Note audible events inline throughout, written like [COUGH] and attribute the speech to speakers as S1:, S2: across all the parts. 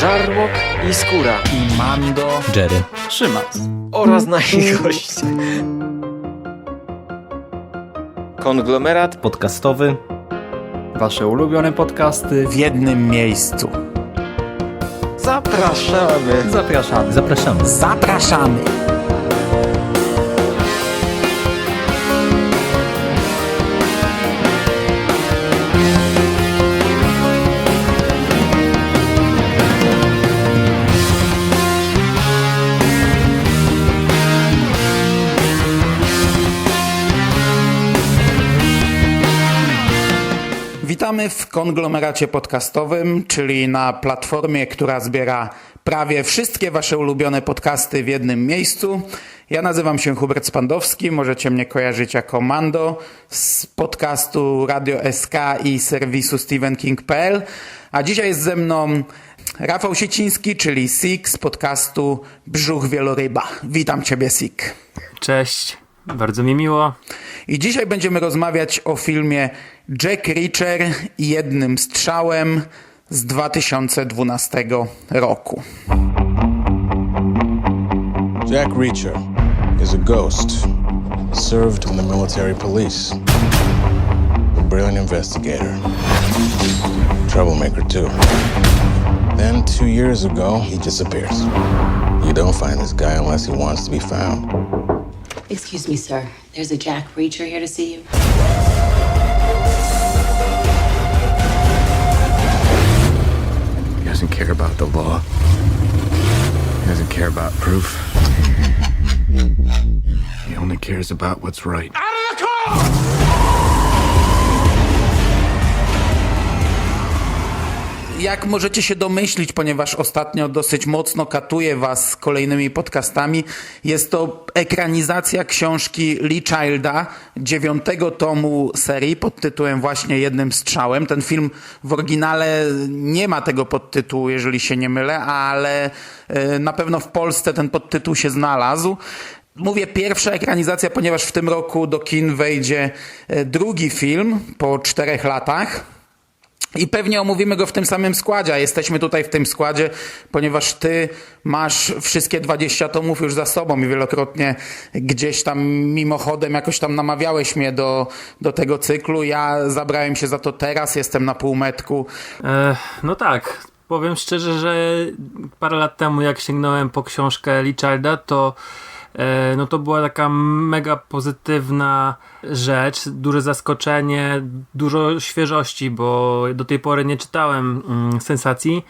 S1: Żarłok i Skóra
S2: i Mando
S3: Jerry.
S2: Szymas.
S1: oraz nasi goście. Konglomerat
S3: Podcastowy.
S2: Wasze ulubione podcasty w jednym miejscu.
S1: zapraszamy.
S2: Zapraszamy.
S3: Zapraszamy.
S2: Zapraszamy. Witamy w konglomeracie podcastowym, czyli na platformie, która zbiera prawie wszystkie Wasze ulubione podcasty w jednym miejscu. Ja nazywam się Hubert Spandowski, możecie mnie kojarzyć jako Mando z podcastu Radio SK i serwisu StephenKing.pl, a dzisiaj jest ze mną Rafał Sieciński, czyli Sik z podcastu Brzuch Wieloryba. Witam Ciebie, Sik.
S4: Cześć, bardzo mi miło.
S2: I dzisiaj będziemy rozmawiać o filmie Jack Reacher jednym strzałem z 2012 roku.
S5: Jack Reacher is a ghost served in the military police. A brilliant investigator. Troublemaker, too. Then, two years ago, he disappears. You don't find this guy unless he wants to be found.
S6: Excuse me, sir. There's a Jack Reacher here to see you.
S7: He doesn't care about the law. He doesn't care about proof. He only cares about what's right.
S2: Jak możecie się domyślić, ponieważ ostatnio dosyć mocno katuje was kolejnymi podcastami, jest to ekranizacja książki Lee Childa, dziewiątego tomu serii pod tytułem właśnie Jednym strzałem. Ten film w oryginale nie ma tego podtytułu, jeżeli się nie mylę, ale e, na pewno w Polsce ten podtytuł się znalazł. Mówię pierwsza ekranizacja, ponieważ w tym roku do kin wejdzie e, drugi film po czterech latach. I pewnie omówimy go w tym samym składzie, a jesteśmy tutaj w tym składzie, ponieważ ty masz wszystkie 20 tomów już za sobą i wielokrotnie gdzieś tam mimochodem jakoś tam namawiałeś mnie do, do tego cyklu. Ja zabrałem się za to teraz, jestem na półmetku.
S4: E, no tak, powiem szczerze, że parę lat temu jak sięgnąłem po książkę Childa, to no to była taka mega pozytywna rzecz, duże zaskoczenie, dużo świeżości, bo do tej pory nie czytałem mm, sensacji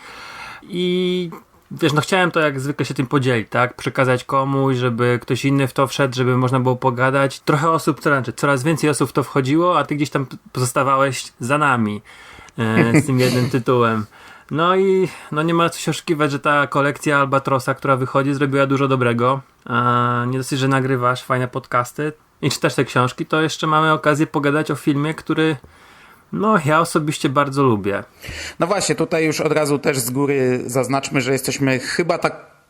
S4: i wiesz, no chciałem to jak zwykle się tym podzielić, tak? Przekazać komuś, żeby ktoś inny w to wszedł, żeby można było pogadać. Trochę osób, to znaczy coraz więcej osób w to wchodziło, a ty gdzieś tam pozostawałeś za nami e, z tym jednym tytułem. No i no nie ma co się oszukiwać, że ta kolekcja Albatrosa, która wychodzi, zrobiła dużo dobrego. Nie dosyć, że nagrywasz fajne podcasty i czytasz te książki, to jeszcze mamy okazję pogadać o filmie, który no ja osobiście bardzo lubię.
S2: No właśnie, tutaj już od razu też z góry zaznaczmy, że jesteśmy chyba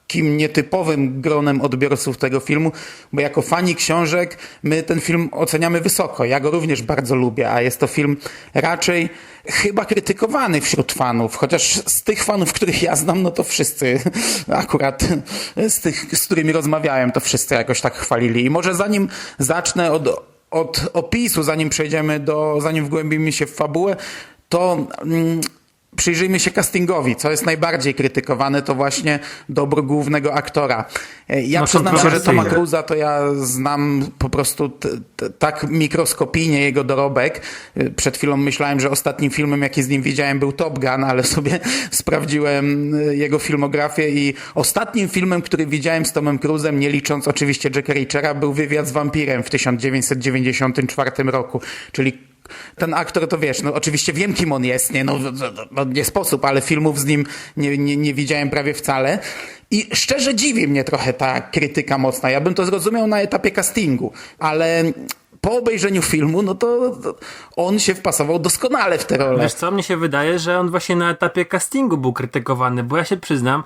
S2: takim nietypowym gronem odbiorców tego filmu, bo jako fani książek my ten film oceniamy wysoko. Ja go również bardzo lubię, a jest to film raczej chyba krytykowany wśród fanów, chociaż z tych fanów, których ja znam, no to wszyscy [LAUGHS] akurat z tych, z którymi rozmawiałem, to wszyscy jakoś tak chwalili. I może zanim zacznę od od opisu, zanim przejdziemy do, zanim wgłębimy się w fabułę, to mm, przyjrzyjmy się castingowi. Co jest najbardziej krytykowane, to właśnie dobro głównego aktora. E, Ja
S4: No,
S2: przyznam się, że. Toma Cruza to ja znam po prostu tak mikroskopijnie jego dorobek. E, Przed chwilą myślałem, że ostatnim filmem, jaki z nim widziałem, był Top Gun, ale [LAUGHS] sobie sprawdziłem e, jego filmografię i ostatnim filmem, który widziałem z Tomem Cruzem, nie licząc oczywiście Jacka Reachera, był Wywiad z wampirem w 1994 roku, czyli ten aktor to wiesz, no oczywiście wiem kim on jest, nie, no, no, no nie sposób, ale filmów z nim nie, nie, nie widziałem prawie wcale. I szczerze dziwi mnie trochę ta krytyka mocna. Ja bym to zrozumiał na etapie castingu, ale po obejrzeniu filmu, no to on się wpasował doskonale w tę rolę.
S4: Wiesz co, mnie się wydaje, że on właśnie na etapie castingu był krytykowany, bo ja się przyznam,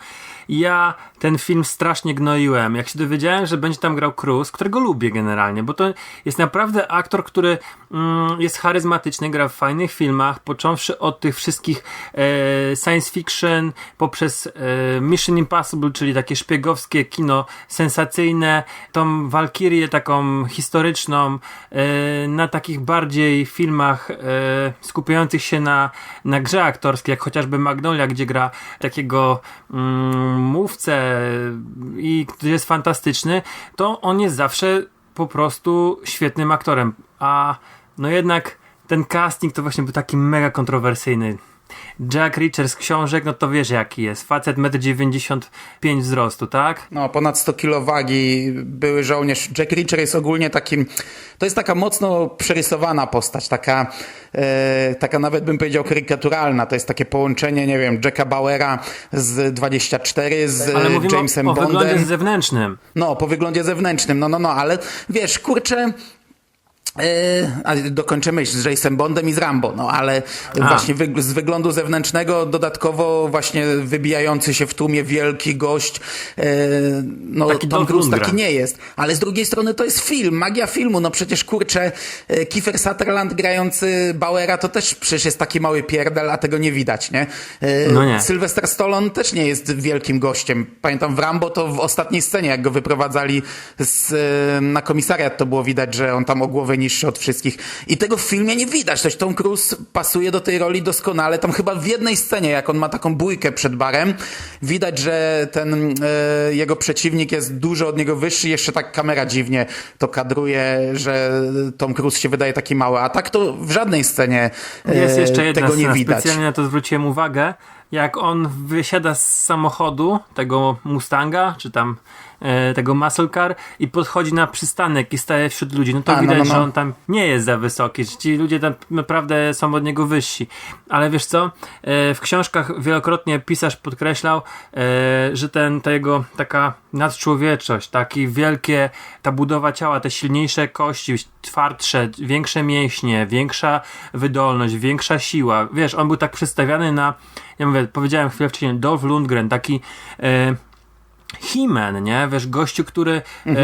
S4: Ja ten film strasznie gnoiłem. Jak się dowiedziałem, że będzie tam grał Cruz, którego lubię generalnie, bo to jest naprawdę aktor, który mm, jest charyzmatyczny, gra w fajnych filmach, począwszy od tych wszystkich e, science fiction, poprzez e, Mission Impossible, czyli takie szpiegowskie kino sensacyjne, tą Walkirię taką historyczną, e, na takich bardziej filmach e, skupiających się na, na grze aktorskiej, jak chociażby Magnolia, gdzie gra takiego mm, mówcę i który jest fantastyczny, to on jest zawsze po prostu świetnym aktorem. A no jednak ten casting to właśnie był taki mega kontrowersyjny. Jack Reacher z książek, no to wiesz jaki jest. Facet 1,95 m wzrostu, tak?
S2: No, ponad 100 kilo wagi, były żołnierz. Jack Reacher jest ogólnie takim, to jest taka mocno przerysowana postać, taka, e, taka nawet bym powiedział karykaturalna. To jest takie połączenie, nie wiem, Jacka Bauera z 24 z
S4: Ale
S2: Jamesem
S4: o, o wyglądzie
S2: Bondem.
S4: zewnętrznym.
S2: No, po wyglądzie zewnętrznym, no, no, no, ale wiesz, kurczę. Yy, a dokończę myśl z Jason Bondem i z Rambo, no ale
S4: A.
S2: właśnie wy, z wyglądu zewnętrznego dodatkowo właśnie wybijający się w tłumie wielki gość, yy, no
S4: Taki
S2: Tom Cruise taki nie jest, ale z drugiej strony to jest film, magia filmu, no przecież kurczę, yy, Kiefer Sutherland grający Bauera to też przecież jest taki mały pierdel, a tego nie widać, nie? Yy,
S4: No nie.
S2: Sylvester Stallone też nie jest wielkim gościem. Pamiętam w Rambo to w ostatniej scenie, jak go wyprowadzali z, e, na komisariat, to było widać, że on tam o głowę niższy od wszystkich. I tego w filmie nie widać. Toś Tom Cruise pasuje do tej roli doskonale. Tam chyba w jednej scenie, jak on ma taką bójkę przed barem, widać, że ten e, jego przeciwnik jest dużo od niego wyższy. Jeszcze tak kamera dziwnie to kadruje, że Tom Cruise się wydaje taki mały. A tak to w żadnej scenie e,
S4: Jest jeszcze jedna
S2: tego nie
S4: scena,
S2: widać.
S4: specjalnie na to zwróciłem uwagę, jak on wysiada z samochodu, tego Mustanga, czy tam e, tego muscle car i podchodzi na przystanek i staje wśród ludzi, no to
S2: A, no,
S4: widać,
S2: no, no.
S4: że on tam nie jest za wysoki, że ci ludzie tam naprawdę są od niego wyżsi. Ale wiesz co, e, w książkach wielokrotnie pisarz podkreślał, e, że ten, ta jego taka nadczłowieczość, taki wielkie, ta budowa ciała, te silniejsze kości, twardsze, większe mięśnie, większa wydolność, większa siła. Wiesz, on był tak przedstawiany na, ja mówię, powiedziałem chwilę wcześniej, Dolph Lundgren, taki e, He-Man, nie? Wiesz, gościu, który e,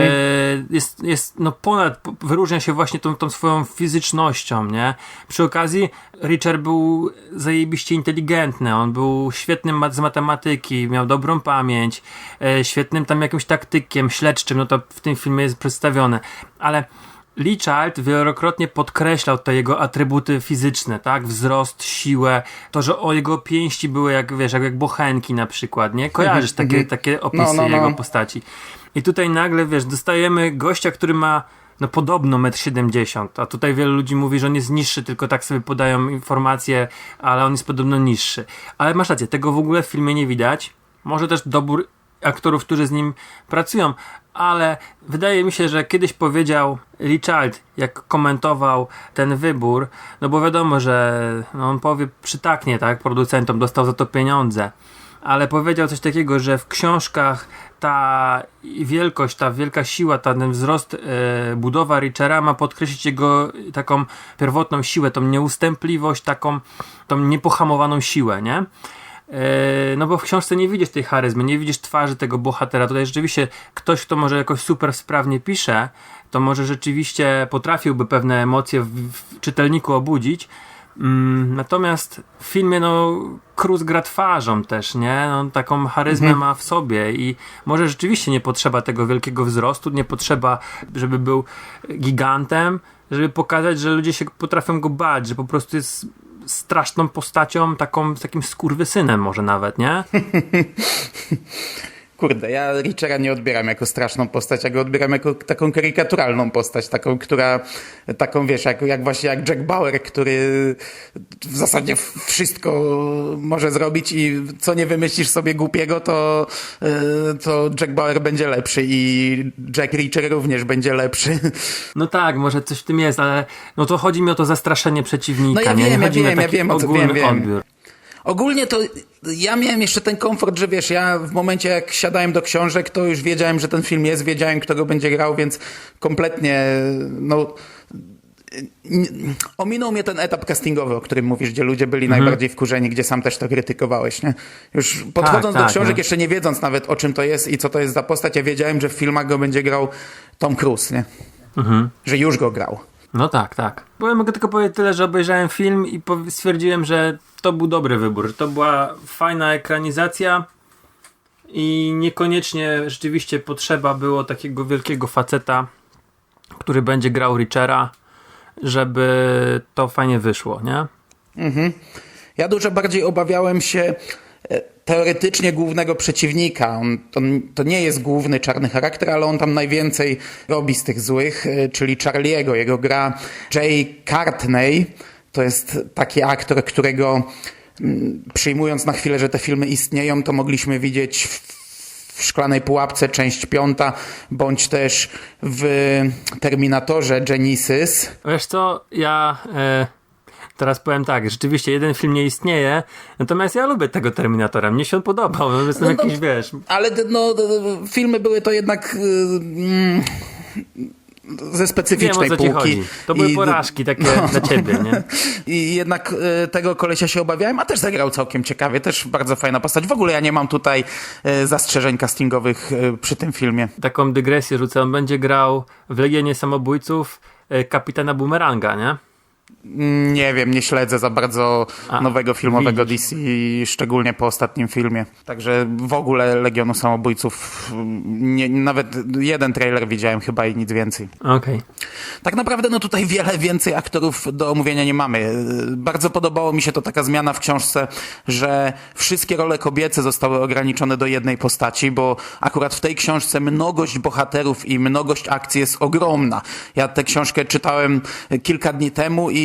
S4: jest, jest no ponad, wyróżnia się właśnie tą, tą swoją fizycznością, nie? Przy okazji Richard był zajebiście inteligentny, on był świetnym mat- z matematyki, miał dobrą pamięć, e, świetnym tam jakimś taktykiem, śledczym, no to w tym filmie jest przedstawione, ale Lee Child wielokrotnie podkreślał te jego atrybuty fizyczne, tak? Wzrost, siłę, to, że o jego pięści były jak, wiesz, jak, jak bochenki na przykład, nie? Kojarzysz takie, takie opisy
S2: No, no, no.
S4: jego postaci. I tutaj nagle, wiesz, dostajemy gościa, który ma no podobno 1,70 m, a tutaj wielu ludzi mówi, że on jest niższy, tylko tak sobie podają informacje, ale on jest podobno niższy. Ale masz rację, tego w ogóle w filmie nie widać. Może też dobór aktorów, którzy z nim pracują, ale wydaje mi się, że kiedyś powiedział Richard, jak komentował ten wybór, no bo wiadomo, że no on powie przytaknie, tak, producentom, dostał za to pieniądze, ale powiedział coś takiego, że w książkach ta wielkość, ta wielka siła, ta, ten wzrost, e, budowa Richera ma podkreślić jego taką pierwotną siłę, tą nieustępliwość, taką tą niepohamowaną siłę, nie? E, No bo w książce nie widzisz tej charyzmy, nie widzisz twarzy tego bohatera. Tutaj rzeczywiście ktoś, kto może jakoś super sprawnie pisze, to może rzeczywiście potrafiłby pewne emocje w, w czytelniku obudzić. Mm, natomiast w filmie, no, Cruz gra twarzą też, nie? No, taką charyzmę ma w sobie i może rzeczywiście nie potrzeba tego wielkiego wzrostu, nie potrzeba, żeby był gigantem, żeby pokazać, że ludzie się potrafią go bać, że po prostu jest straszną postacią, taką, takim skurwysynem może nawet, nie? [LAUGHS]
S2: Kurde, ja Richera nie odbieram jako straszną postać, ja go odbieram jako taką karykaturalną postać, taką, która, taką wiesz, jak, jak właśnie jak Jack Bauer, który w zasadzie wszystko może zrobić i co nie wymyślisz sobie głupiego, to, yy, to Jack Bauer będzie lepszy i Jack Reacher również będzie lepszy.
S4: No tak, może coś w tym jest, ale no to chodzi mi o to zastraszenie przeciwnika,
S2: No ja
S4: nie?
S2: wiem,
S4: nie
S2: ja wiem, ja wiem, o co- wiem, wiem.
S4: odbiór.
S2: Ogólnie to ja miałem jeszcze ten komfort, że wiesz, ja w momencie jak siadałem do książek, to już wiedziałem, że ten film jest, wiedziałem, kto go będzie grał, więc kompletnie, no, Ominął mnie ten etap castingowy, o którym mówisz, gdzie ludzie byli najbardziej wkurzeni, gdzie sam też to krytykowałeś, nie? Już podchodząc do
S4: tak,
S2: książek,
S4: no.
S2: jeszcze nie wiedząc nawet o czym to jest i co to jest za postać, ja wiedziałem, że w filmach go będzie grał Tom Cruise, nie? Że już go grał.
S4: No tak, tak. Bo ja mogę tylko powiedzieć tyle, że obejrzałem film i stwierdziłem, że to był dobry wybór. To była fajna ekranizacja i niekoniecznie rzeczywiście potrzeba było takiego wielkiego faceta, który będzie grał Richera, żeby to fajnie wyszło, nie?
S2: Ja dużo bardziej obawiałem się teoretycznie głównego przeciwnika. On, to, nie jest główny czarny charakter, ale on tam najwięcej robi z tych złych, e, czyli Charlie'ego. Jego gra Jay Cartney. To jest taki aktor, którego mm, przyjmując na chwilę, że te filmy istnieją, to mogliśmy widzieć w w Szklanej Pułapce, część piąta, bądź też w Terminatorze Genesis.
S4: Wiesz co, ja e, teraz powiem tak, rzeczywiście jeden film nie istnieje, natomiast ja lubię tego Terminatora, mnie się on podobał, no, jestem
S2: No
S4: jakiś, wiesz,
S2: Ale no, filmy były to jednak y, mm, ze
S4: wiem
S2: specyficznej
S4: o co ci
S2: półki.
S4: chodzi. To były
S2: I-
S4: porażki takie [LAUGHS] dla ciebie, nie?
S2: I jednak y, tego kolesia się obawiałem, a też zagrał całkiem ciekawie, też bardzo fajna postać. W ogóle ja nie mam tutaj y, zastrzeżeń castingowych y, przy tym filmie.
S4: Taką dygresję rzucę, on będzie grał w Legionie Samobójców e, kapitana Boomeranga, nie?
S2: Nie wiem, nie śledzę za bardzo
S4: A,
S2: nowego filmowego
S4: widzisz.
S2: DC, szczególnie po ostatnim filmie. Także w ogóle Legionu Samobójców, mm, nie, nawet jeden trailer widziałem chyba i nic więcej.
S4: Okej.
S2: Tak naprawdę no tutaj wiele więcej aktorów do omówienia nie mamy. Bardzo podobało mi się to taka zmiana w książce, że wszystkie role kobiece zostały ograniczone do jednej postaci, bo akurat w tej książce mnogość bohaterów i mnogość akcji jest ogromna. Ja tę książkę czytałem kilka dni temu i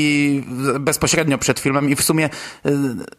S2: bezpośrednio przed filmem. I w sumie yy,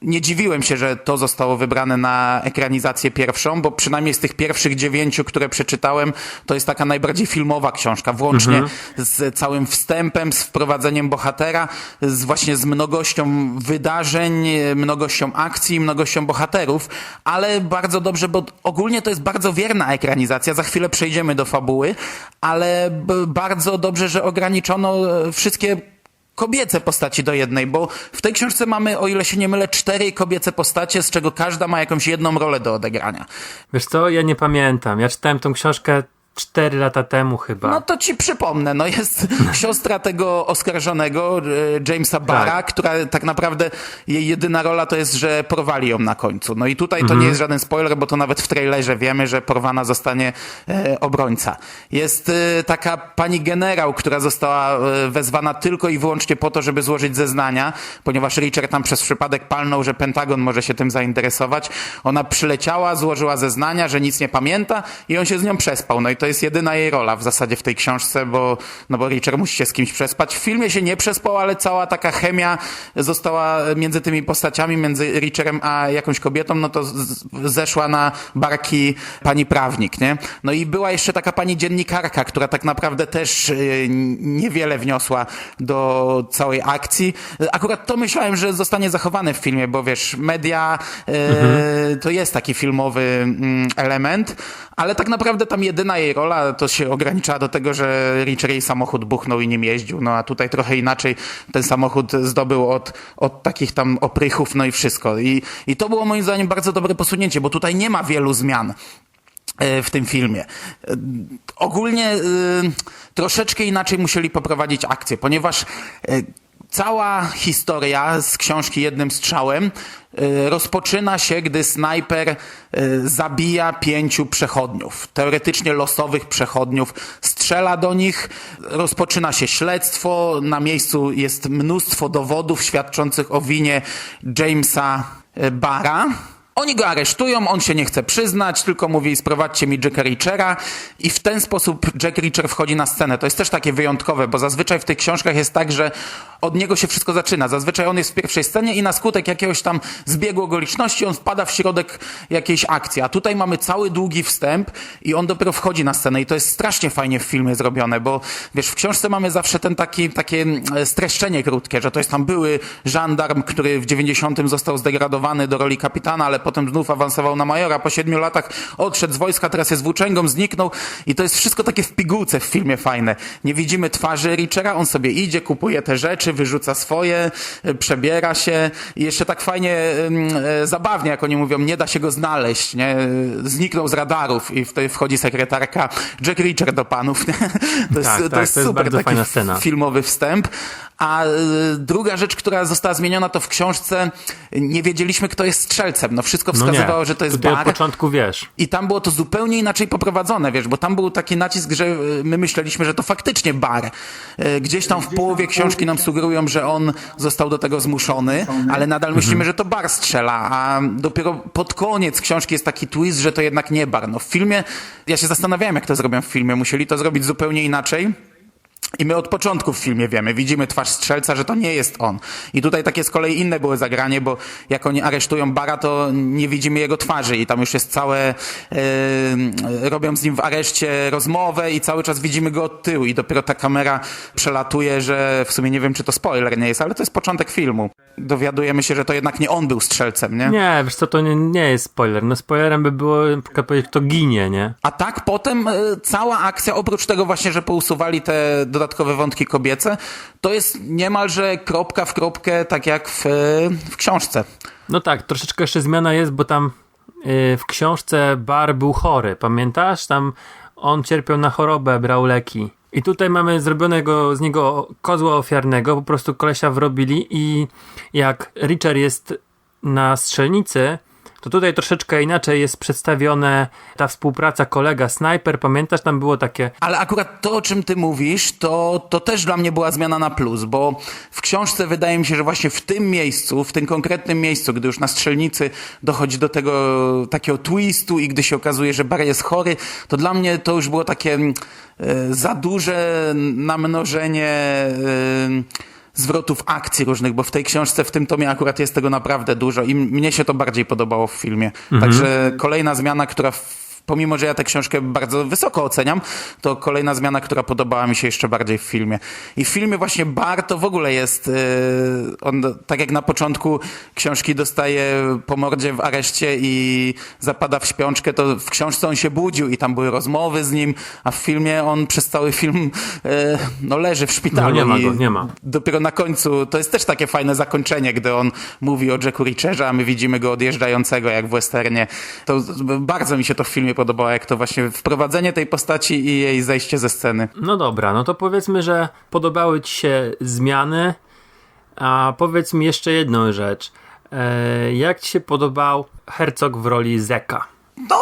S2: nie dziwiłem się, że to zostało wybrane na ekranizację pierwszą, bo przynajmniej z tych pierwszych dziewięciu, które przeczytałem, to jest taka najbardziej filmowa książka, włącznie z całym wstępem, z wprowadzeniem bohatera, z właśnie z mnogością wydarzeń, mnogością akcji, mnogością bohaterów, ale bardzo dobrze, bo ogólnie to jest bardzo wierna ekranizacja, za chwilę przejdziemy do fabuły, ale bardzo dobrze, że ograniczono e, wszystkie kobiece postaci do jednej, bo w tej książce mamy, o ile się nie mylę, cztery kobiece postacie, z czego każda ma jakąś jedną rolę do odegrania.
S4: Wiesz co, ja nie pamiętam, ja czytałem tą książkę 4 lata temu chyba.
S2: No to ci przypomnę, no jest [LAUGHS] siostra tego oskarżonego, e, Jamesa Barra,
S4: Tak.
S2: która tak naprawdę jej jedyna rola to jest, że porwali ją na końcu. No i tutaj to nie jest żaden spoiler, bo to nawet w trailerze wiemy, że porwana zostanie e, obrońca. Jest e, taka pani generał, która została e, wezwana tylko i wyłącznie po to, żeby złożyć zeznania, ponieważ Richard tam przez przypadek palnął, że Pentagon może się tym zainteresować. Ona przyleciała, złożyła zeznania, że nic nie pamięta i on się z nią przespał. No i to jest jedyna jej rola w zasadzie w tej książce, bo, no bo Richard musi się z kimś przespać. W filmie się nie przespał, ale cała taka chemia została między tymi postaciami, między Richardem a jakąś kobietą, no to zeszła na barki pani prawnik, nie? No i była jeszcze taka pani dziennikarka, która tak naprawdę też y, niewiele wniosła do całej akcji. Akurat to myślałem, że zostanie zachowane w filmie, bo wiesz, media y, to jest taki filmowy mm, element, ale tak naprawdę tam jedyna jej rola to się ograniczała do tego, że Richard jej samochód buchnął i nim jeździł, no a tutaj trochę inaczej ten samochód zdobył od, od takich tam oprychów, no i wszystko. I, I to było moim zdaniem bardzo dobre posunięcie, bo tutaj nie ma wielu zmian e, w tym filmie. E, Ogólnie e, troszeczkę inaczej musieli poprowadzić akcję, ponieważ cała historia z książki jednym strzałem e, rozpoczyna się, gdy snajper e, zabija pięciu przechodniów, teoretycznie losowych przechodniów, strzela do nich, rozpoczyna się śledztwo, na miejscu jest mnóstwo dowodów świadczących o winie Jamesa e, Barra. Oni go aresztują, on się nie chce przyznać, tylko mówi sprowadźcie mi Jacka Reachera i w ten sposób Jack Reacher wchodzi na scenę. To jest też takie wyjątkowe, bo zazwyczaj w tych książkach jest tak, że od niego się wszystko zaczyna. Zazwyczaj on jest w pierwszej scenie i na skutek jakiegoś tam zbiegu okoliczności on wpada w środek jakiejś akcji. A tutaj mamy cały długi wstęp i on dopiero wchodzi na scenę i to jest strasznie fajnie w filmie zrobione, bo wiesz, w książce mamy zawsze ten taki, takie mm, streszczenie krótkie, że to jest tam były żandarm, który w 90 został zdegradowany do roli kapitana, ale potem znów awansował na majora, po siedmiu latach odszedł z wojska, teraz jest włóczęgą, zniknął i to jest wszystko takie w pigułce w filmie fajne. Nie widzimy twarzy Richera, on sobie idzie, kupuje te rzeczy, wyrzuca swoje, e, przebiera się i jeszcze tak fajnie, e, zabawnie, jak oni mówią, nie da się go znaleźć, nie? Zniknął z radarów i wtedy wchodzi sekretarka Jack Reacher do panów, nie? [LAUGHS] To jest,
S4: Tak,
S2: to
S4: tak,
S2: jest
S4: to jest
S2: super taki
S4: fajna scena.
S2: filmowy wstęp. A y, druga rzecz, która została zmieniona, to w książce nie wiedzieliśmy, kto jest strzelcem. No wszystko
S4: No
S2: wskazywało, że to jest
S4: tutaj
S2: bar.
S4: od początku wiesz.
S2: I tam było to zupełnie inaczej poprowadzone, wiesz, bo tam był taki nacisk, że y, my myśleliśmy, że to faktycznie bar. Y, Gdzieś tam w połowie książki nam sugerują, że on został do tego zmuszony, ale nadal myślimy, że to bar strzela, a dopiero pod koniec książki jest taki twist, że to jednak nie bar. No w filmie, ja się zastanawiałem, jak to zrobią w filmie. Musieli to zrobić zupełnie inaczej. I my od początku w filmie wiemy, widzimy twarz strzelca, że to nie jest on. I tutaj takie z kolei inne były zagranie, bo jak oni aresztują Bara, to nie widzimy jego twarzy i tam już jest całe, e, robią z nim w areszcie rozmowę i cały czas widzimy go od tyłu i dopiero ta kamera przelatuje, że w sumie nie wiem, czy to spoiler nie jest, ale to jest początek filmu. Dowiadujemy się, że to jednak nie on był strzelcem, nie?
S4: Nie, wiesz co, to nie, nie jest spoiler. No spoilerem by było powiedzieć, kto ginie, nie?
S2: A tak potem e, cała akcja, oprócz tego właśnie, że pousuwali te dodatkowe wątki kobiece, to jest niemalże kropka w kropkę, tak jak w, e, w książce.
S4: No tak, troszeczkę jeszcze zmiana jest, bo tam yy, w książce Bar był chory, pamiętasz? Tam on cierpiał na chorobę, brał leki. I tutaj mamy zrobionego z niego kozła ofiarnego, po prostu kolesia wrobili i jak Richard jest na strzelnicy, to tutaj troszeczkę inaczej jest przedstawione ta współpraca kolega snajper, pamiętasz? Tam było takie
S2: Ale akurat to, o czym ty mówisz, to, to też dla mnie była zmiana na plus, bo w książce wydaje mi się, że właśnie w tym miejscu, w tym konkretnym miejscu, gdy już na strzelnicy dochodzi do tego takiego twistu i gdy się okazuje, że Bar jest chory, to dla mnie to już było takie mm, e, za duże namnożenie e, zwrotów akcji różnych, bo w tej książce, w tym tomie akurat jest tego naprawdę dużo i mnie się to bardziej podobało w filmie. Także kolejna zmiana, która w pomimo, że ja tę książkę bardzo wysoko oceniam, to kolejna zmiana, która podobała mi się jeszcze bardziej w filmie. I w filmie właśnie Bar to w ogóle jest, yy, on tak jak na początku książki dostaje po mordzie w areszcie i zapada w śpiączkę, to w książce on się budził i tam były rozmowy z nim, a w filmie on przez cały film yy, no leży w szpitalu.
S4: No nie ma go, nie ma.
S2: Dopiero na końcu, to jest też takie fajne zakończenie, gdy on mówi o Jacku Reacherze, a my widzimy go odjeżdżającego jak w westernie. To bardzo mi się to w filmie podobało, jak to właśnie wprowadzenie tej postaci i jej zejście ze sceny.
S4: No dobra, no to powiedzmy, że podobały ci się zmiany, a powiedz mi jeszcze jedną rzecz. E, jak ci się podobał Herzog w roli Zeka?
S2: No,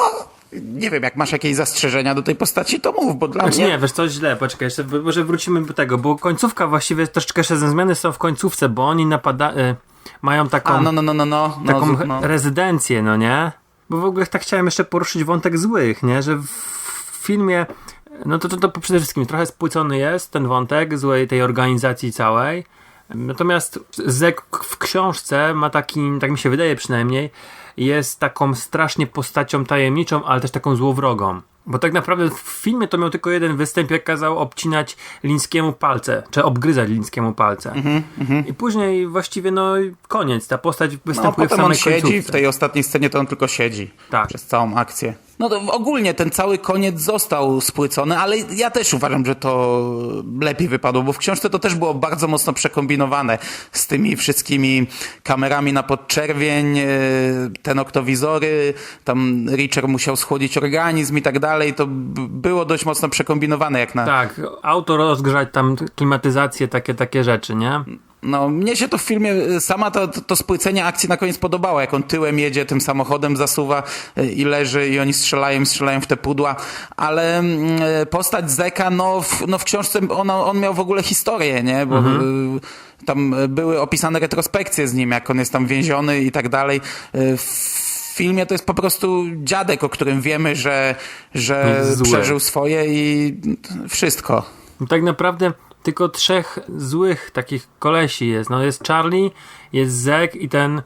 S2: nie wiem, jak masz jakieś zastrzeżenia do tej postaci, to mów, bo dla
S4: Znaczy
S2: mnie...
S4: nie, wiesz co, źle, poczekaj, jeszcze, może wrócimy do tego, bo końcówka właściwie, troszeczkę jeszcze zmiany są w końcówce, bo oni napada, e, mają taką,
S2: A, no, no, no, no, no. no,
S4: taką
S2: no.
S4: rezydencję, no nie? Bo w ogóle tak chciałem jeszcze poruszyć wątek złych, nie? Że w filmie, no to, to, to przede wszystkim trochę spłycony jest ten wątek złej tej organizacji całej. Natomiast Zek w książce ma taki, tak mi się wydaje przynajmniej, jest taką strasznie postacią tajemniczą, ale też taką złowrogą. Bo tak naprawdę w filmie to miał tylko jeden występ, jak kazał obcinać Lińskiemu palce, czy obgryzać Lińskiemu palce. I później właściwie no koniec, ta postać
S2: No,
S4: występuje w
S2: potem on
S4: samej
S2: siedzi,
S4: końcówce.
S2: w tej ostatniej scenie to on tylko siedzi.
S4: Tak.
S2: Przez całą akcję. No to ogólnie ten cały koniec został spłycony, ale ja też uważam, że to lepiej wypadło, bo w książce to też było bardzo mocno przekombinowane z tymi wszystkimi kamerami na podczerwień, e, te noktowizory, tam Richard musiał schłodzić organizm i tak dalej, to było dość mocno przekombinowane jak na...
S4: Tak, auto rozgrzać tam klimatyzację, takie, takie rzeczy, nie?
S2: No, mnie się to w filmie, y, sama to, to, to spłycenie akcji na koniec podobało, jak on tyłem jedzie, tym samochodem zasuwa y, i leży i oni strzelają, strzelają w te pudła, ale mm, y, postać Zeka, no w, no w książce ona, on miał w ogóle historię, nie, bo y, tam były opisane retrospekcje z nim, jak on jest tam więziony i tak dalej. W filmie to jest po prostu dziadek, o którym wiemy, że, że przeżył swoje i wszystko.
S4: No tak naprawdę tylko trzech złych takich kolesi jest. No jest Charlie, jest Zek i ten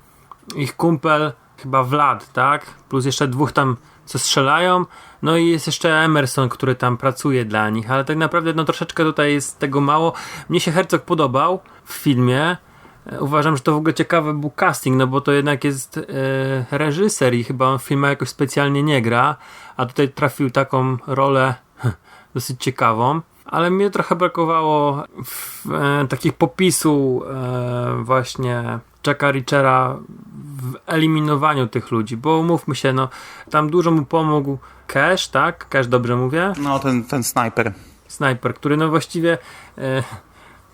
S4: ich kumpel, chyba Vlad, tak? Plus jeszcze dwóch tam, co strzelają. No i jest jeszcze Emerson, który tam pracuje dla nich, ale tak naprawdę no troszeczkę tutaj jest tego mało. Mnie się Herzog podobał w filmie. e, uważam, że to w ogóle ciekawy był casting, no bo to jednak jest e, reżyser i chyba on w filmach jakoś specjalnie nie gra, a tutaj trafił taką rolę [LAUGHS] dosyć ciekawą. Ale mnie trochę brakowało w, e, takich popisu e, właśnie Jacka Richera w eliminowaniu tych ludzi, bo umówmy się, no tam dużo mu pomógł Cash, tak? Cash dobrze mówię?
S2: No, ten, ten snajper.
S4: Snajper, który no właściwie e,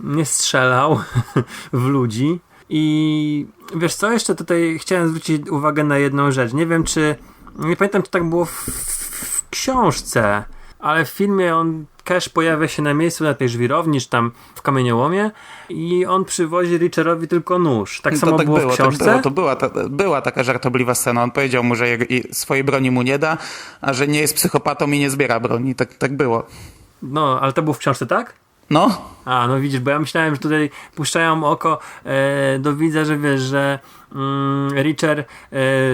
S4: nie strzelał [LAUGHS] w ludzi. I wiesz co, jeszcze tutaj chciałem zwrócić uwagę na jedną rzecz. Nie wiem, czy. Nie pamiętam, czy tak było w, w książce, ale w filmie on. Cash pojawia się na miejscu na tej żwirowni, czy tam w kamieniołomie i on przywozi Richerowi tylko nóż. Tak samo
S2: to tak
S4: było,
S2: było,
S4: w książce?
S2: Tak było, to była, ta, była taka żartobliwa scena. On powiedział mu, że i swojej broni mu nie da, a że nie jest psychopatą i nie zbiera broni. Tak, tak było.
S4: No, ale to było w książce, tak?
S2: No,
S4: A, no widzisz, bo ja myślałem, że tutaj puszczają oko e, do widza, że wiesz, że mm, Richard e,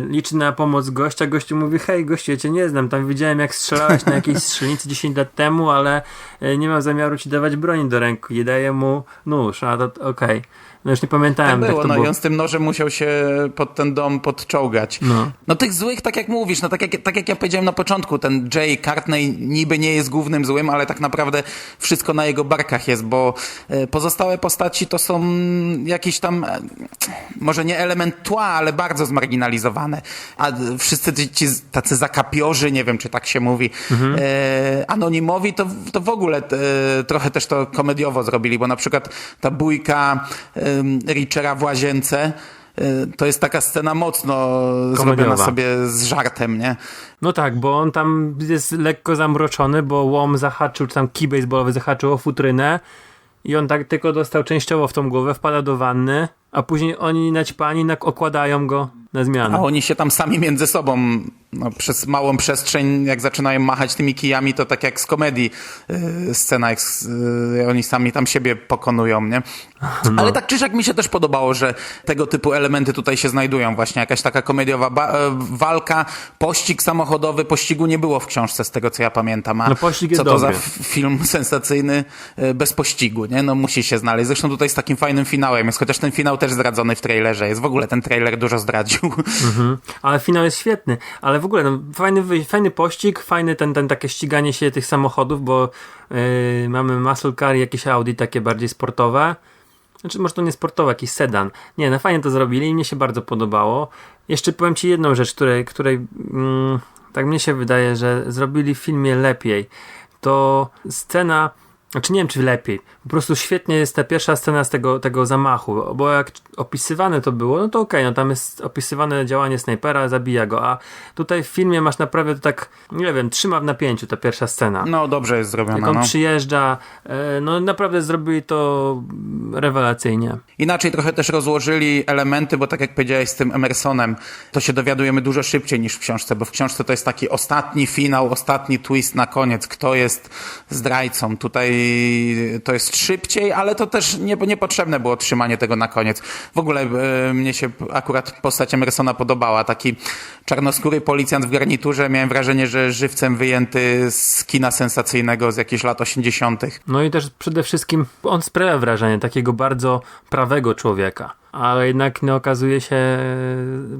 S4: liczy na pomoc gościa, gościu mówi, hej gościu, ja cię nie znam, tam widziałem jak strzelałeś na jakiejś [LAUGHS] strzelnicy 10 lat temu, ale e, nie mam zamiaru ci dawać broni do ręki i daję mu nóż, a to okej. No już nie pamiętałem,
S2: tak było.
S4: to
S2: No
S4: było.
S2: i on z tym nożem musiał się pod ten dom podczołgać.
S4: No.
S2: No tych złych, tak jak mówisz, no tak jak, tak jak ja powiedziałem na początku, ten Jay Cartney niby nie jest głównym złym, ale tak naprawdę wszystko na jego barkach jest, bo e, pozostałe postaci to są jakieś tam, e, może nie element tła, ale bardzo zmarginalizowane. A wszyscy ci, tacy zakapiorzy, nie wiem czy tak się mówi, e, anonimowi, to, to w ogóle e, trochę też to komediowo zrobili, bo na przykład ta bójka e, Richera w łazience, e, to jest taka scena mocno zrobiona sobie z żartem, nie?
S4: No tak, bo on tam jest lekko zamroczony, bo łom zahaczył, czy tam kij baseballowy zahaczył o futrynę i on tak tylko dostał częściowo w tą głowę, wpada do wanny, a później oni naćpani okładają go na zmianę.
S2: A oni się tam sami między sobą no, przez małą przestrzeń, jak zaczynają machać tymi kijami, to tak jak z komedii yy, scena, jak yy, oni sami tam siebie pokonują, nie? Ale tak czy siak mi się też podobało, że tego typu elementy tutaj się znajdują. Właśnie jakaś taka komediowa e, walka, pościg samochodowy. Pościgu nie było w książce, z tego co ja pamiętam. A
S4: No, pościg jest
S2: co to
S4: dobry.
S2: za film [LAUGHS] sensacyjny e, bez pościgu, nie? No musi się znaleźć. Zresztą tutaj z takim fajnym finałem jest, chociaż ten finał też zdradzony w trailerze jest. W ogóle ten trailer dużo zdradził.
S4: Ale finał jest świetny. Ale w ogóle no, fajny, fajny pościg, fajny ten, ten takie ściganie się tych samochodów, bo yy, mamy muscle car i jakieś Audi takie bardziej sportowe. Znaczy, może to nie sportowe, jakiś sedan. Nie, no fajnie to zrobili i mnie się bardzo podobało. Jeszcze powiem Ci jedną rzecz, której, której mm, tak mnie się wydaje, że zrobili w filmie lepiej. To scena, znaczy nie wiem czy lepiej, po prostu świetnie jest ta pierwsza scena z tego, tego zamachu, bo jak opisywane to było, no to okej, no tam jest opisywane działanie snajpera, zabija go, a tutaj w filmie masz naprawdę tak, nie wiem, trzyma w napięciu ta pierwsza scena.
S2: No dobrze jest
S4: Jak
S2: zrobiona.
S4: on
S2: No.
S4: przyjeżdża, e, no naprawdę zrobili to rewelacyjnie.
S2: Inaczej trochę też rozłożyli elementy, bo tak jak powiedziałeś z tym Emersonem, to się dowiadujemy dużo szybciej niż w książce, bo w książce to jest taki ostatni finał, ostatni twist na koniec, kto jest zdrajcą. Tutaj to jest szybciej, ale to też nie, niepotrzebne było trzymanie tego na koniec. W ogóle e, mnie się akurat postać Emersona podobała. Taki czarnoskóry policjant w garniturze. Miałem wrażenie, że żywcem wyjęty z kina sensacyjnego z jakichś lat 80.
S4: No i też przede wszystkim on sprawia wrażenie takiego bardzo prawego człowieka, ale jednak nie okazuje się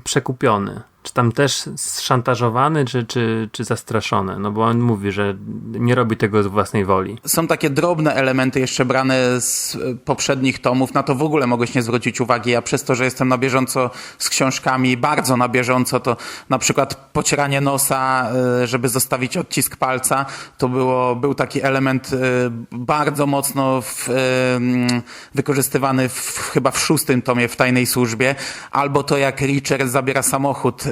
S4: przekupiony. Czy tam też szantażowany, czy, czy, czy zastraszony? No bo on mówi, że nie robi tego z własnej woli.
S2: Są takie drobne elementy jeszcze brane z poprzednich tomów, na to w ogóle mogłeś nie zwrócić uwagi. Ja przez to, że jestem na bieżąco z książkami, bardzo na bieżąco, to na przykład pocieranie nosa, e, żeby zostawić odcisk palca, to było, był taki element e, bardzo mocno w, e, wykorzystywany w, chyba w szóstym tomie w Tajnej Służbie, albo to jak Richard zabiera samochód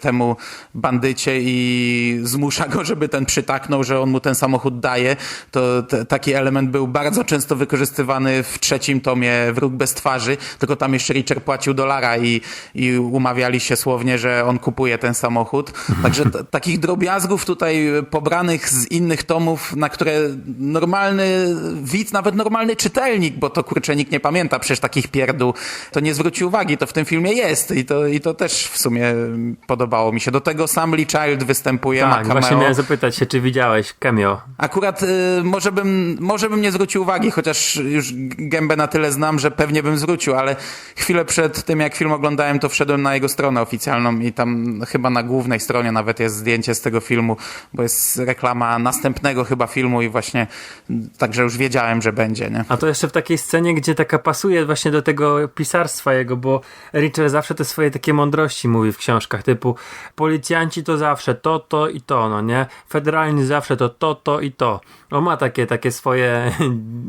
S2: temu bandycie i zmusza go, żeby ten przytaknął, że on mu ten samochód daje, to taki element był bardzo często wykorzystywany w trzecim tomie Wróg bez twarzy, tylko tam jeszcze Richard płacił dolara i, i umawiali się słownie, że on kupuje ten samochód. Także takich drobiazgów tutaj pobranych z innych tomów, na które normalny widz, nawet normalny czytelnik, bo to kurczę nikt nie pamięta przecież takich pierdół, to nie zwróci uwagi, to w tym filmie jest i to, i to też w sumie podobało mi się. Do tego sam Lee Child występuje, ma
S4: Tak,
S2: cameo.
S4: właśnie miałem zapytać się, czy widziałeś cameo.
S2: Akurat y, może, bym, może bym nie zwrócił uwagi, chociaż już gębę na tyle znam, że pewnie bym zwrócił, ale chwilę przed tym, jak film oglądałem, to wszedłem na jego stronę oficjalną i tam chyba na głównej stronie nawet jest zdjęcie z tego filmu, bo jest reklama następnego chyba filmu i właśnie także już wiedziałem, że będzie, nie?
S4: A to jeszcze w takiej scenie, gdzie taka pasuje właśnie do tego pisarstwa jego, bo Richard zawsze te swoje takie mądrości mówi w książkach, typu policjanci to zawsze to, to i to, no nie? Federalni zawsze to to, to i to. On ma takie, takie swoje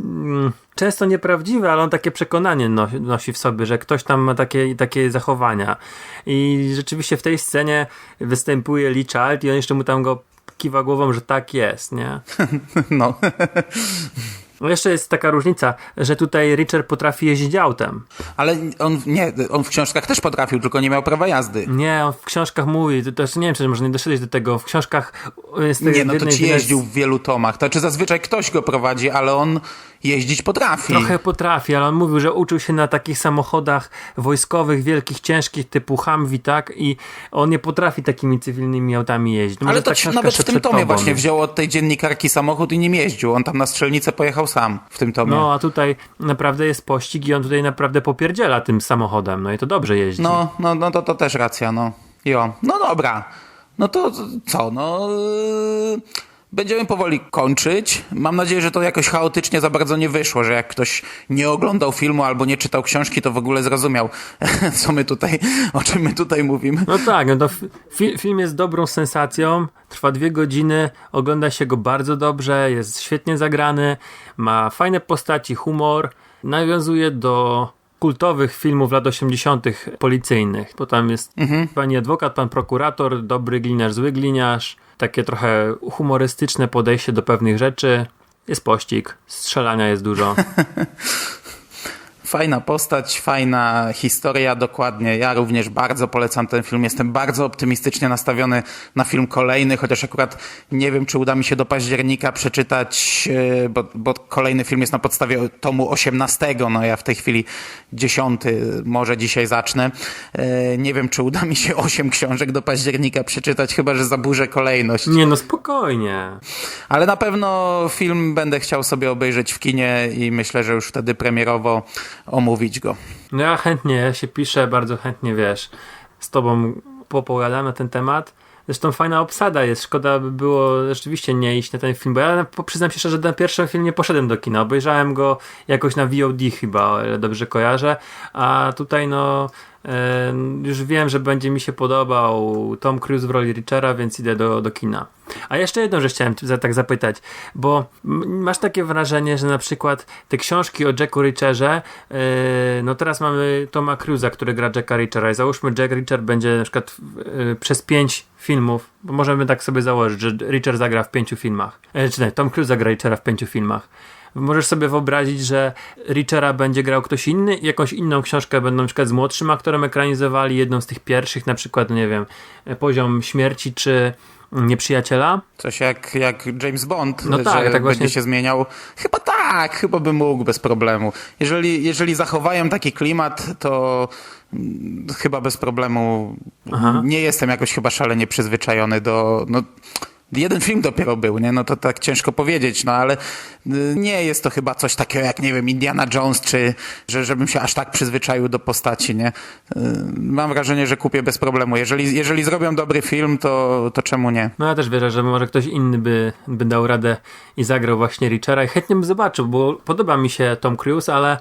S4: [LAUGHS] często nieprawdziwe, ale on takie przekonanie nosi, nosi w sobie, że ktoś tam ma takie, takie zachowania. I rzeczywiście w tej scenie występuje Lee Child i on jeszcze mu tam go kiwa głową, że tak jest, nie? [LAUGHS]
S2: No.
S4: No jeszcze jest taka różnica, że tutaj Richard potrafi jeździć autem.
S2: Ale on nie, on w książkach też potrafił, tylko nie miał prawa jazdy.
S4: Nie, on w książkach mówi, to też nie wiem, czy może nie doszedłeś do tego, w książkach jest
S2: Nie, no to ci jeździł w wielu tomach. To czy zazwyczaj ktoś go prowadzi, ale on jeździć potrafi.
S4: Trochę potrafi, ale on mówił, że uczył się na takich samochodach wojskowych, wielkich, ciężkich, typu Humvee, tak? I on nie potrafi takimi cywilnymi autami jeździć. No
S2: Ale
S4: może
S2: to
S4: ta
S2: ci, nawet w tym tomie
S4: tobą.
S2: właśnie wziął od tej dziennikarki samochód i nim jeździł. On tam na strzelnicę pojechał sam w tym tomie.
S4: No, a tutaj naprawdę jest pościg i on tutaj naprawdę popierdziela tym samochodem, no i to dobrze jeździ.
S2: No, no, no to, to też racja, no. Jo, no dobra. No to co, no... yy, Będziemy powoli kończyć. Mam nadzieję, że to jakoś chaotycznie za bardzo nie wyszło, że jak ktoś nie oglądał filmu albo nie czytał książki, to w ogóle zrozumiał, [LAUGHS] co my tutaj, o czym my tutaj mówimy.
S4: No tak, no to fi- film jest dobrą sensacją, trwa dwie godziny, ogląda się go bardzo dobrze, jest świetnie zagrany, ma fajne postaci, humor, nawiązuje do kultowych filmów lat 80. policyjnych, bo tam jest pani adwokat, pan prokurator, dobry gliniarz, zły gliniarz, takie trochę humorystyczne podejście do pewnych rzeczy, jest pościg, strzelania jest dużo. [LAUGHS]
S2: Fajna postać, fajna historia, dokładnie. Ja również bardzo polecam ten film. Jestem bardzo optymistycznie nastawiony na film kolejny, chociaż akurat nie wiem, czy uda mi się do października przeczytać, e, bo, bo kolejny film jest na podstawie tomu 18. No ja w tej chwili 10, może dzisiaj zacznę. E, Nie wiem, czy uda mi się [LAUGHS] 8 książek do października przeczytać, chyba że zaburzę kolejność.
S4: Nie no, spokojnie.
S2: Ale na pewno film będę chciał sobie obejrzeć w kinie i myślę, że już wtedy premierowo omówić go.
S4: No ja chętnie, się piszę, bardzo chętnie, wiesz, z tobą popogadam na ten temat. Zresztą fajna obsada jest, szkoda by było rzeczywiście nie iść na ten film, bo ja przyznam się szczerze, że na pierwszy film nie poszedłem do kina, obejrzałem go jakoś na VOD chyba, o ile dobrze kojarzę, a tutaj no już wiem, że będzie mi się podobał Tom Cruise w roli Richera, więc idę do, do kina. A jeszcze jedną rzecz chciałem za, tak zapytać, bo masz takie wrażenie, że na przykład te książki o Jacku Richerze, yy, no teraz mamy Toma Cruise'a, który gra Jacka Richera i załóżmy Jack Richer będzie na przykład yy, przez pięć filmów, bo możemy tak sobie założyć, że Richer zagra w pięciu filmach, yy, czy nie, Tom Cruise zagra Richera w pięciu filmach. Możesz sobie wyobrazić, że Richera będzie grał ktoś inny jakąś inną książkę będą na przykład z młodszym aktorem ekranizowali, jedną z tych pierwszych, na przykład, nie wiem, Poziom Śmierci czy Nieprzyjaciela.
S2: Coś jak, jak James Bond,
S4: No
S2: że
S4: tak, tak
S2: będzie
S4: właśnie-
S2: się zmieniał. Chyba tak, chyba by mógł bez problemu. Jeżeli, jeżeli zachowają taki klimat, to chyba bez problemu.
S4: Aha.
S2: Nie jestem jakoś chyba szalenie przyzwyczajony do... No, Jeden film dopiero był, nie? No to tak ciężko powiedzieć, no ale y, nie jest to chyba coś takiego jak, nie wiem, Indiana Jones, czy że, żebym się aż tak przyzwyczaił do postaci, nie? Y, Mam wrażenie, że kupię bez problemu. Jeżeli, jeżeli zrobią dobry film, to, to czemu nie?
S4: No ja też wierzę, że może ktoś inny by, by dał radę i zagrał właśnie Richera i chętnie bym zobaczył, bo podoba mi się Tom Cruise, ale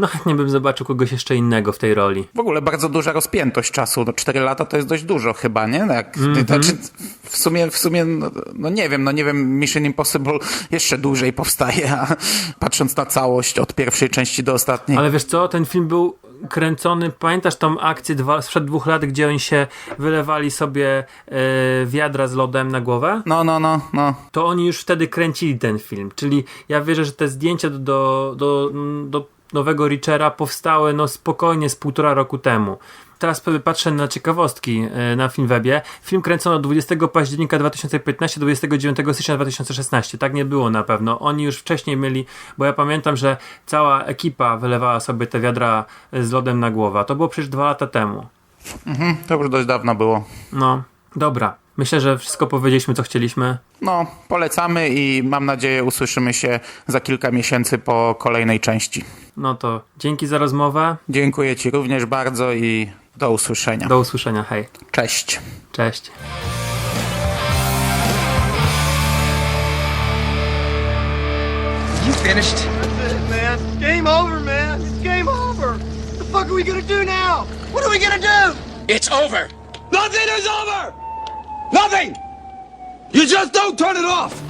S4: no chętnie bym zobaczył kogoś jeszcze innego w tej roli.
S2: W ogóle bardzo duża rozpiętość czasu. No, 4 lata to jest dość dużo chyba, nie? No Jak,
S4: Mhm.
S2: znaczy, w sumie, w sumie no, no nie wiem, no nie wiem, Mission Impossible jeszcze dłużej powstaje, a patrząc na całość od pierwszej części do ostatniej.
S4: Ale wiesz co, ten film był kręcony, pamiętasz tą akcję dwa, sprzed dwóch lat, gdzie oni się wylewali sobie e, wiadra z lodem na głowę?
S2: No, no, no, no.
S4: to oni już wtedy kręcili ten film. Czyli ja wierzę, że te zdjęcia do, do, do, do nowego Richera powstały no spokojnie z półtora roku temu. Teraz patrzę na ciekawostki e, na Filmwebie. Film kręcono 20 października 2015 29 stycznia 2016. Tak nie było na pewno. Oni już wcześniej mieli, bo ja pamiętam, że cała ekipa wylewała sobie te wiadra z lodem na głowę. To było przecież dwa lata temu.
S2: To już dość dawno było.
S4: No, dobra. Myślę, że wszystko powiedzieliśmy, co chcieliśmy.
S2: No, polecamy i mam nadzieję usłyszymy się za kilka miesięcy po kolejnej części.
S4: No to dzięki za rozmowę.
S2: Dziękuję Ci również bardzo i do usłyszenia.
S4: Do usłyszenia. Hej.
S2: Cześć.
S4: Cześć.
S3: You finished?
S8: man. Game over, man. It's game over. What the fuck are we gonna do now? What are we gonna do?
S3: It's over.
S8: Nothing is over. Nothing. You just don't turn it off.